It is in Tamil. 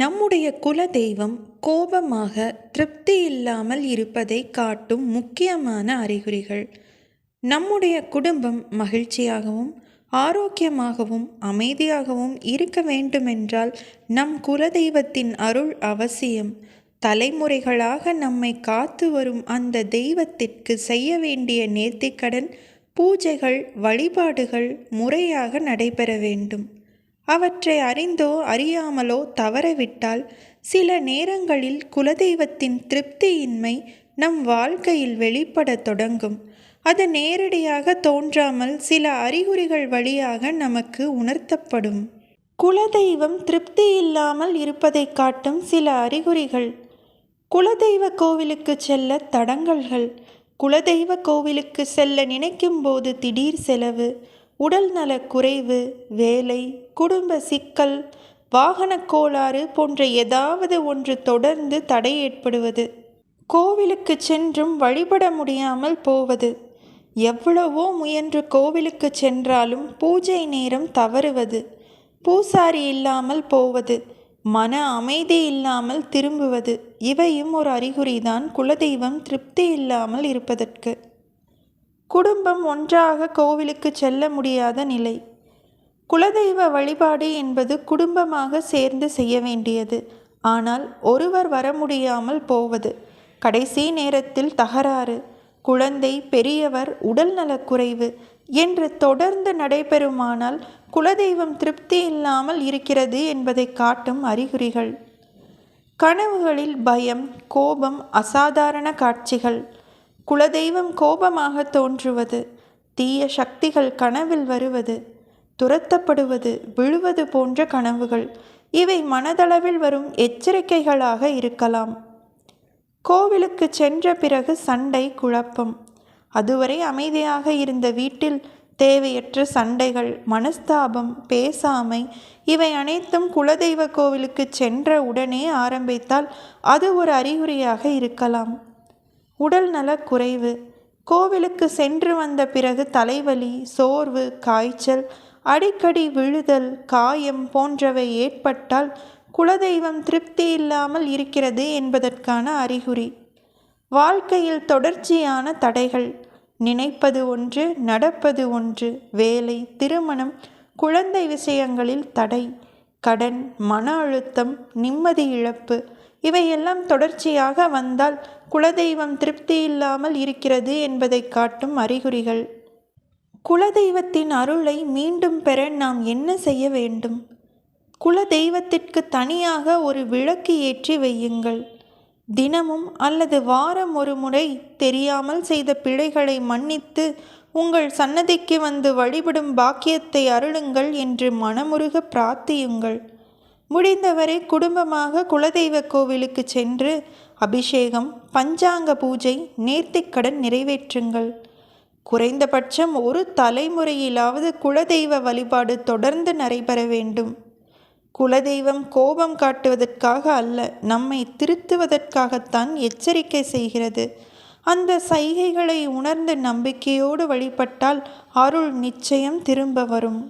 நம்முடைய குல தெய்வம் கோபமாக திருப்தி இல்லாமல் இருப்பதை காட்டும் முக்கியமான அறிகுறிகள். நம்முடைய குடும்பம் மகிழ்ச்சியாகவும் ஆரோக்கியமாகவும் அமைதியாகவும் இருக்க வேண்டுமென்றால் நம் குலதெய்வத்தின் அருள் அவசியம். தலைமுறைகளாக நம்மை காத்து வரும் அந்த தெய்வத்திற்கு செய்ய வேண்டிய நேர்த்திக்கடன் பூஜைகள் வழிபாடுகள் முறையாக நடைபெற வேண்டும். அவற்றை அறிந்தோ அறியாமலோ தவறவிட்டால் சில நேரங்களில் குலதெய்வத்தின் திருப்தியின்மை நம் வாழ்க்கையில் வெளிப்படத் தொடங்கும். அது நேரடியாக தோன்றாமல் சில அறிகுறிகள் வழியாக நமக்கு உணர்த்தப்படும். குலதெய்வம் திருப்தி இல்லாமல் இருப்பதைக் காட்டும் சில அறிகுறிகள். குலதெய்வ கோவிலுக்கு செல்ல தடங்கல்கள். குலதெய்வ கோவிலுக்கு செல்ல நினைக்கும் போது திடீர் செலவு. உடல்நல குறைவு வேலை குடும்ப சிக்கல் வாகனக் கோளாறு போன்ற ஏதாவது ஒன்று தொடர்ந்து தடை ஏற்படுவது கோவிலுக்கு சென்றும் வழிபட முடியாமல் போவது எவ்வளவோ முயன்று கோவிலுக்கு சென்றாலும் பூஜை நேரம் தவறுவது பூசாரி இல்லாமல் போவது மன அமைதி இல்லாமல் திரும்புவது இவையும் ஒரு அறிகுறிதான் குலதெய்வம் திருப்தி இல்லாமல் இருப்பதற்கு. குடும்பம் ஒன்றாக கோவிலுக்கு செல்ல முடியாத நிலை. குலதெய்வ வழிபாடு என்பது குடும்பமாக சேர்ந்து செய்ய வேண்டியது. ஆனால் ஒருவர் வர முடியாமல் போவது. கடைசி நேரத்தில் தகராறு. குழந்தை பெரியவர் உடல்நலக்குறைவு என்று தொடர்ந்து நடைபெறுமானால் குலதெய்வம் திருப்தி இல்லாமல் இருக்கிறது என்பதை காட்டும் அறிகுறிகள். கனவுகளில் பயம் கோபம் அசாதாரண காட்சிகள். குலதெய்வம் கோபமாக தோன்றுவது தீய சக்திகள் கனவில் வருவது துரத்தப்படுவது விழுவது போன்ற கனவுகள் இவை மனதளவில் வரும் எச்சரிக்கைகளாக இருக்கலாம். கோவிலுக்கு சென்ற பிறகு சண்டை குழப்பம். அதுவரை அமைதியாக இருந்த வீட்டில் தேவையற்ற சண்டைகள் மனஸ்தாபம் பேசாமை இவை அனைத்தும் குலதெய்வ கோவிலுக்கு சென்ற உடனே ஆரம்பித்தால் அது ஒரு அறிகுறியாக இருக்கலாம். உடல் குறைவு கோவிலுக்கு சென்று வந்த பிறகு தலைவலி சோர்வு காய்ச்சல் அடிக்கடி விழுதல் காயம் போன்றவை ஏற்பட்டால் குலதெய்வம் திருப்தி இல்லாமல் இருக்கிறது என்பதற்கான அறிகுறி. வாழ்க்கையில் தொடர்ச்சியான தடைகள். நினைப்பது ஒன்று நடப்பது ஒன்று வேலை திருமணம் குழந்தை விஷயங்களில் தடை கடன் மன அழுத்தம் நிம்மதி இழப்பு இவையெல்லாம் தொடர்ச்சியாக வந்தால் குலதெய்வம் திருப்தி இல்லாமல் இருக்கிறது என்பதை காட்டும் அறிகுறிகள். குலதெய்வத்தின் அருளை மீண்டும் பெற நாம் என்ன செய்ய வேண்டும்? குலதெய்வத்திற்கு தனியாக ஒரு விளக்கு ஏற்றி வையுங்கள். தினமும் அல்லது வாரம் ஒரு முறை தெரியாமல் செய்த பிழைகளை மன்னித்து உங்கள் சன்னதிக்கு வந்து வழிபடும் பாக்கியத்தை அருளுங்கள் என்று மனமுருக பிரார்த்தியுங்கள். முடிந்தவரை குடும்பமாக குலதெய்வ கோவிலுக்கு சென்று அபிஷேகம் பஞ்சாங்க பூஜை நேர்த்திக்கடன் நிறைவேற்றுங்கள். குறைந்தபட்சம் ஒரு தலைமுறையிலாவது குலதெய்வ வழிபாடு தொடர்ந்து நடைபெற வேண்டும். குலதெய்வம் கோபம் காட்டுவதற்காக அல்ல நம்மை திருத்துவதற்காகத்தான் எச்சரிக்கை செய்கிறது. அந்த சைகைகளை உணர்ந்து நம்பிக்கையோடு வழிபட்டால் அருள் நிச்சயம் திரும்ப வரும்.